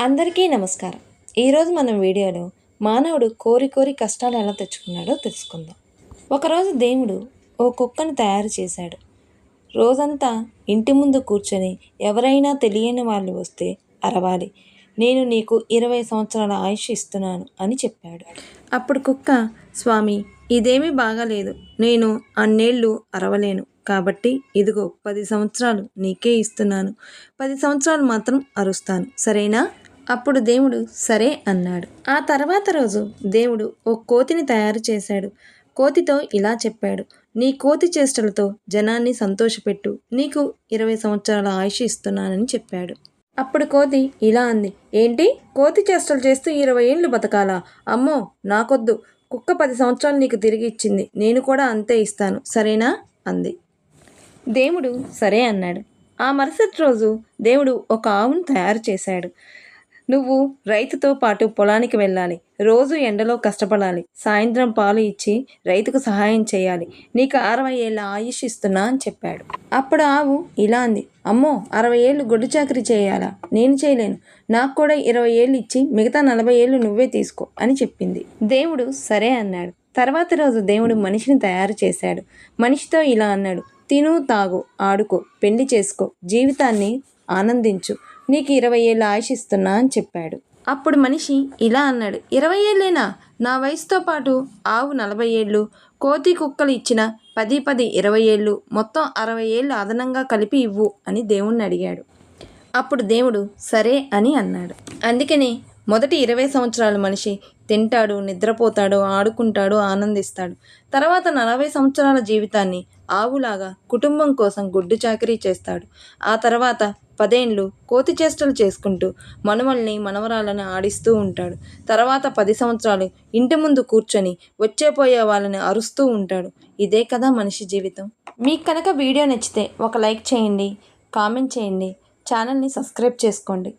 అందరికీ నమస్కారం. ఈరోజు మనం వీడియోలో మానవుడు కోరి కోరి కష్టాలు ఎలా తెచ్చుకున్నాడో తెలుసుకుందాం. ఒకరోజు దేవుడు ఓ కుక్కను తయారు చేశాడు. రోజంతా ఇంటి ముందు కూర్చొని ఎవరైనా తెలియని వాళ్ళు వస్తే అరవాలి. నేను నీకు ఇరవై సంవత్సరాల ఆయుష్ ఇస్తున్నాను అని చెప్పాడు. అప్పుడు కుక్క స్వామి ఇదేమీ బాగాలేదు. నేను అన్నేళ్ళు అరవలేను. కాబట్టి ఇదిగో పది సంవత్సరాలు నీకే ఇస్తున్నాను. పది సంవత్సరాలు మాత్రం అరుస్తాను. సరేనా? అప్పుడు దేవుడు సరే అన్నాడు. ఆ తర్వాత రోజు దేవుడు ఓ కోతిని తయారు చేశాడు. కోతితో ఇలా చెప్పాడు నీ కోతి చేష్టలతో జనాన్ని సంతోషపెట్టు. నీకు ఇరవై సంవత్సరాల ఆయుష్ ఇస్తున్నానని చెప్పాడు. అప్పుడు కోతి ఇలా అంది ఏంటి? కోతి చేష్టలు చేస్తూ ఇరవై ఏళ్ళు బతకాలా? అమ్మో నాకొద్దు. కుక్క పది సంవత్సరాలు నీకు తిరిగి ఇచ్చింది. నేను కూడా అంతే ఇస్తాను. సరేనా? అంది. దేవుడు సరే అన్నాడు. ఆ మరుసటి రోజు దేవుడు ఒక ఆవును తయారు చేశాడు. నువ్వు రైతుతో పాటు పొలానికి వెళ్ళాలి. రోజు ఎండలో కష్టపడాలి. సాయంత్రం పాలు ఇచ్చి రైతుకు సహాయం చేయాలి. నీకు అరవై ఏళ్ళ ఆయుష్ ఇస్తున్నా అని చెప్పాడు. అప్పుడు ఆవు ఇలా అంది. అమ్మో అరవై ఏళ్ళు గొడ్డు చాకరీ చేయాలా? నేను చేయలేను. నాకు కూడా ఇరవై ఏళ్ళు ఇచ్చి మిగతా నలభై ఏళ్ళు నువ్వే తీసుకో అని చెప్పింది. దేవుడు సరే అన్నాడు. తర్వాత రోజు దేవుడు మనిషిని తయారు చేశాడు. మనిషితో ఇలా అన్నాడు. తిను తాగు ఆడుకో పెళ్ళి చేసుకో. జీవితాన్ని ఆనందించు. నీకు ఇరవై ఏళ్ళు ఆయుష్ ఇస్తున్నా అని చెప్పాడు. అప్పుడు మనిషి ఇలా అన్నాడు ఇరవై ఏళ్ళేనా? నా వయసుతో పాటు ఆవు నలభై ఏళ్ళు కోతి కుక్కలు ఇచ్చిన పది పది ఇరవై ఏళ్ళు మొత్తం అరవై ఏళ్ళు అదనంగా కలిపి ఇవ్వు అని దేవుణ్ణి అడిగాడు. అప్పుడు దేవుడు సరే అని అన్నాడు. అందుకనే మొదటి ఇరవై సంవత్సరాల మనిషి తింటాడు నిద్రపోతాడు ఆడుకుంటాడు ఆనందిస్తాడు. తర్వాత నలభై సంవత్సరాల జీవితాన్ని ఆవులాగా కుటుంబం కోసం గుడ్డు చాకరీ చేస్తాడు. ఆ తర్వాత పదేండ్లు కోతి చేష్టలు చేసుకుంటూ మనుమల్ని మనవరాలని ఆడిస్తూ ఉంటాడు. తర్వాత పది సంవత్సరాలు ఇంటి ముందు కూర్చొని వచ్చేపోయే వాళ్ళని అరుస్తూ ఉంటాడు. ఇదే కదా మనిషి జీవితం. మీకు కనుక వీడియో నచ్చితే ఒక లైక్ చేయండి కామెంట్ చేయండి ఛానల్ని సబ్స్క్రైబ్ చేసుకోండి.